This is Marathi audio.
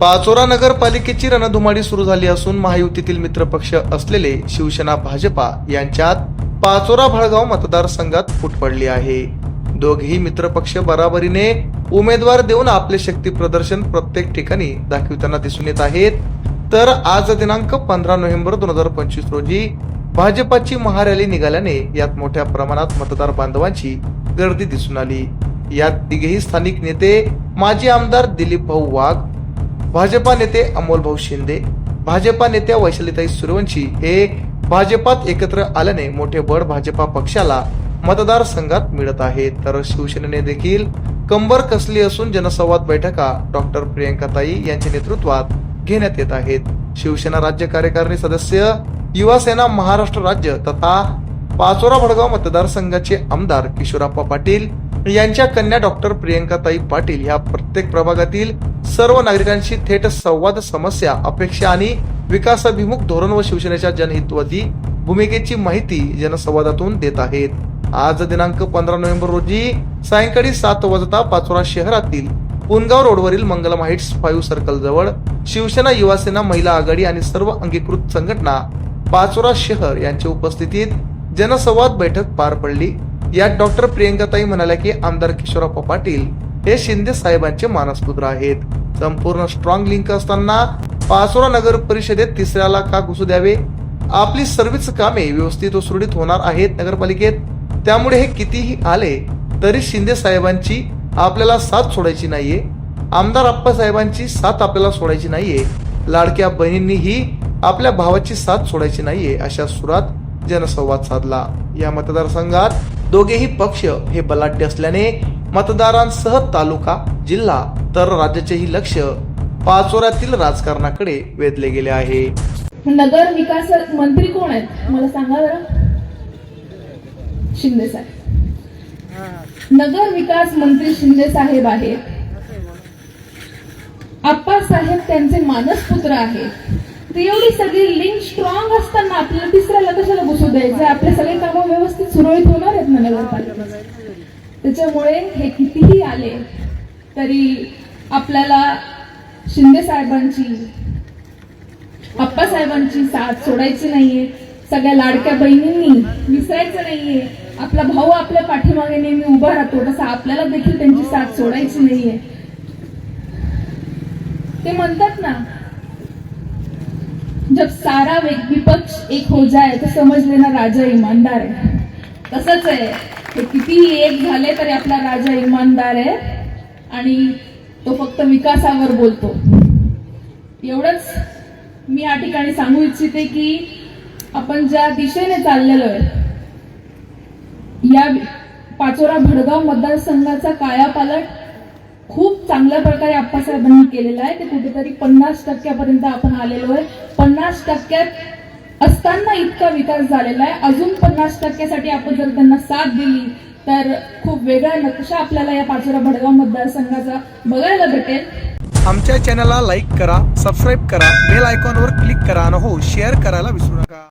पाचोरा नगरपालिकेची रणधुमाडी सुरू झाली असून महायुतीतील मित्रपक्ष असलेले शिवसेना भाजपा यांच्यात पाचोरा भळगाव मतदारसंघात फूट पडली आहे. दोघेही मित्रपक्ष बराबरीने उमेदवार देऊन आपले शक्ती प्रदर्शन प्रत्येक ठिकाणी दाखविताना दिसून येत आहेत. तर आज दिनांक पंधरा नोव्हेंबर दोन हजार पंचवीस रोजी भाजपाची महारॅली निघाल्याने यात मोठ्या प्रमाणात मतदार बांधवांची गर्दी दिसून आली. यात तिघेही स्थानिक नेते माजी आमदार दिलीप भाऊ वाघ भाजपा नेते अमोल भाऊ शिंदे भाजपा नेत्या वैशालीताई सूर्यवंशी हे भाजपात एकत्र आल्याने मोठे बळ भाजपा पक्षाला मतदारसंघात मिळत आहे. तर शिवसेनेने देखील कंबर कसली असून जनसंवाद बैठका डॉक्टर प्रियंकाताई यांच्या नेतृत्वात घेण्यात येत आहेत. शिवसेना राज्य कार्यकारिणी सदस्य युवा सेना महाराष्ट्र राज्य तथा पाचोरा भडगाव मतदारसंघाचे आमदार किशोराप्पा पाटील यांच्या कन्या डॉक्टर प्रियंकाताई पाटील ह्या प्रत्येक प्रभागातील सर्व नागरिकांशी थेट संवाद समस्या अपेक्षा आणि विकासाभिमुख धोरण व शिवसेनेच्या जनहितवादी भूमिकेची माहिती जनसंवादातून देत आहेत. आज दिनांक पंधरा नोव्हेंबर रोजी सायंकाळी सात वाजता पाचोरा शहरातील पुनगाव रोडवरील मंगलम हाईट्स फाईव्ह सर्कल जवळ शिवसेना युवासेना महिला आघाडी आणि सर्व अंगीकृत संघटना पाचोरा शहर यांच्या उपस्थितीत जनसंवाद बैठक पार पडली. यात डॉक्टर प्रियंकाताई म्हणाल्या की आमदार किशोरप्पा पाटील हे शिंदे साहेबांचे मानसपुत्र आहेत. संपूर्ण स्ट्रॉंग लिंक असताना पाचोरा नगर परिषदेत तिसऱ्याला का घुसू द्यावे. आपली सर्वच कामे व्यवस्थित व सुरळीत होणार आहेत नगरपालिकेत. त्यामुळे हे कितीही आले तरी शिंदे साहेबांची आपल्याला साथ सोडायची नाहीये. आमदार आप्पासाहेबांची साथ आपल्याला सोडायची नाहीये. लाडक्या बहिणींनीही आपल्या भावाची साथ सोडायची नाहीये अशा सुरात जनसंवाद साधला. या मतदारसंघात दोघेही पक्ष हे बलाढ्य असल्याने मतदारांसह तालुका जिल्हा तर राज्याचेही लक्ष पाचोऱ्यातील राजकारणाकडे वेधले गेले आहे. नगर विकास मंत्री कोण आहेत? मला सांगा बरं शिंदे साहेब. नगर विकास मंत्री शिंदे साहेब आहेत. आप्पा साहेब त्यांचे मानसपुत्र आहेत. तर एवढी सगळी लिंक स्ट्रॉंग असताना आपल्याला तिसऱ्याला कशाला घुसू द्यायचं? आपले सगळे कामं व्यवस्थित सुरळीत होणार आहेत ना नगरपालिकेत त्याच्यामुळे हे कितीही आले तरी आपल्याला शिंदे साहेबांची आप्पासाहेबांची साथ सोडायची नाहीये. सगळ्या लाडक्या बहिणींनी विसरायचं नाहीये. आपला भाऊ आपल्या पाठीमागे नेहमी उभा राहतो तसं आपल्याला देखील त्यांची साथ सोडायची नाहीये. ते म्हणतात ना जब सारा विपक्ष एक हो जाए तो समज लेना राजा ईमानदार आहे तसंच आहे ते कितीही एक झाले तरी आपला राजा इमानदार आहे आणि तो फक्त विकासावर बोलतो. एवढंच मी या ठिकाणी सांगू इच्छिते की आपण ज्या दिशेने चाललेलो आहे या पाचोरा भडगाव मतदारसंघाचा कायापालट खूप चांगल्या प्रकारे आप्पासाहेबांनी केलेला आहे. ते कुठेतरी पन्नास टक्क्यापर्यंत आपण आलेलो आहे. पन्नास टक्क्यात असताना इतका विकास झालेला आहे. अजून पन्नास टक्क्यासाठी आपण जर त्यांना साथ दिली तर खूप वेगळा नकाशा आपल्याला या पाचोरा भडगाव मतदारसंघाचा बघायला भेटेल. आमच्या चॅनलला लाईक करा सबस्क्राईब करा बेल आयकॉनवर क्लिक करा आणि हो शेअर करायला विसरू नका.